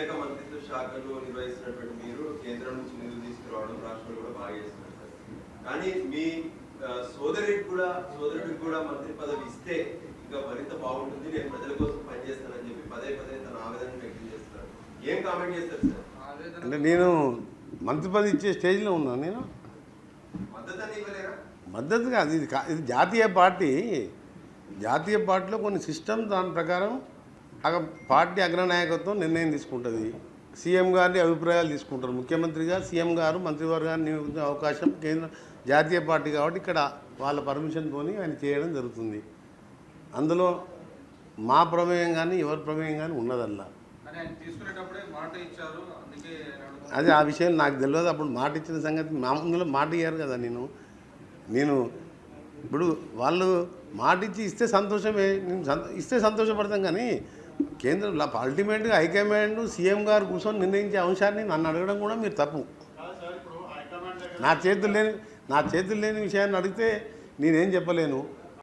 కీలక మంత్రిత్వ శాఖలు నిర్వహిస్తున్నటువంటి మీరు కేంద్రం నుంచి నిధులు తీసుకురావడం రాష్ట్రంలో కూడా బాగా చేస్తున్నారు సార్. కానీ మీ సోదరుడికి కూడా సోదరుడికి కూడా మంత్రి పదవి ఇస్తే ఇంకా మరింత బాగుంటుంది. నేను ప్రజల కోసం పనిచేస్తానని చెప్పి పదే పదే తన ఆవేదన వ్యక్తం చేస్తున్నారు. ఏం కామెంట్ చేస్తారు సార్? అంటే నేను మంత్రి పదవి ఇచ్చే స్టేజ్లో ఉన్నాను నేను. మద్దతు అని ఇవ్వలేరా? మద్దతు కాదు. ఇది ఇది జాతీయ పార్టీ. జాతీయ పార్టీలో కొన్ని సిస్టమ్ దాని ప్రకారం పార్టీ అగ్రనాయకత్వం నిర్ణయం తీసుకుంటుంది. సీఎం గారి అభిప్రాయాలు తీసుకుంటారు. ముఖ్యమంత్రిగా సీఎం గారు మంత్రివర్గాన్ని నియమించే అవకాశం కేంద్ర జాతీయ పార్టీ కాబట్టి ఇక్కడ వాళ్ళ పర్మిషన్తోని ఆయన చేయడం జరుగుతుంది. అందులో మా ప్రమేయం కానీ ఎవరి ప్రమేయం కానీ ఉన్నదల్లా. అదే ఆ విషయం నాకు తెలియదు. అప్పుడు మాట ఇచ్చిన సంగతి మామూలుగా మాట ఇయ్యారు కదా నేను. నేను ఇప్పుడు వాళ్ళు మాట ఇచ్చి ఇస్తే సంతోషమే. నేను సంత ఇస్తే సంతోషపడతాం కానీ కేంద్రం అల్టిమేట్గా హైకమాండ్ సీఎం గారు కూర్చొని నిర్ణయించే అంశాన్ని నన్ను అడగడం కూడా మీరు తప్పు. నా చేతులు లేని నా చేతులు లేని విషయాన్ని అడిగితే నేనేం చెప్పలేను.